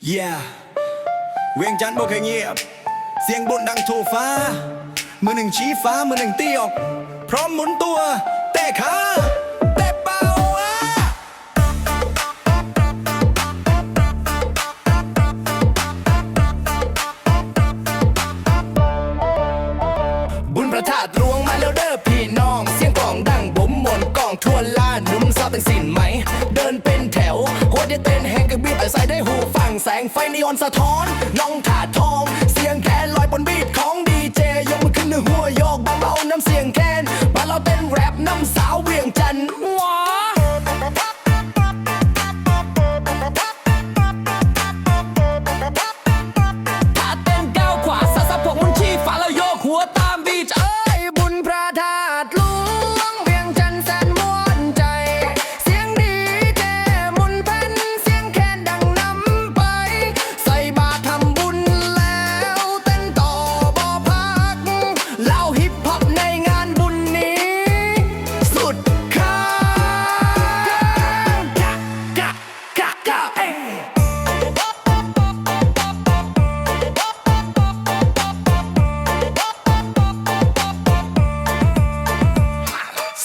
Yeah เวียงจันทร์บ่เคยเงียบ เสียงบนดังทั่วฟ้า มือหนึ่งชี้ฟ้า มือหนึ่งตีออก พร้อมหมุนตัวแต่ขาแต่เป่าอะบุญพระธาตุหลวงมาแล้วเด้อพี่น้อง เสียงกล่องดังบุ๋มมนกล่องทั่วล่านหนุ่มสาวแต่งสินไหม เดินเป็นแถวโหดเต้นแหงกับบีบใส่ได้หูฟัง แสงไฟนีออนสะท้อน น้องถาดทอง เสียงแค่ลอยบนบีทของดีเจยกมือขึ้นหัวโยกเบาๆน้ำเสียงแค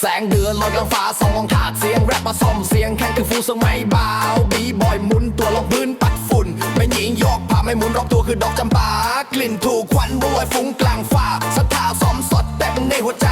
แสงเดือนลอยกลางฟ้าสองลองทากเสียงแรปมาซ่อมเสียงแข่งคือฟูสมัยบาวบีบอยหมุนตัวลงพื้นปัดฝุ่นไม่หญิงยกผ้าไม่หมุนรอบตัวคือดอกจำปากลิ่นถูกควันบุ้ยฟุ้งกลางฟ้าสัทธาซ้อมสดเต็มในหัวใจ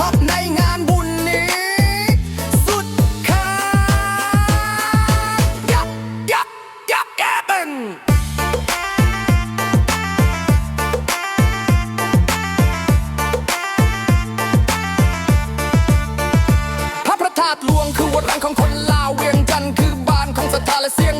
ฮอปในงานบุญนี้ สุดค้ายับยับยับแกเป็น พระพระธาตุลวงคือวัดรังของคนลาวเวียงจันทร์คือบ้านของศรัทธาและเสียง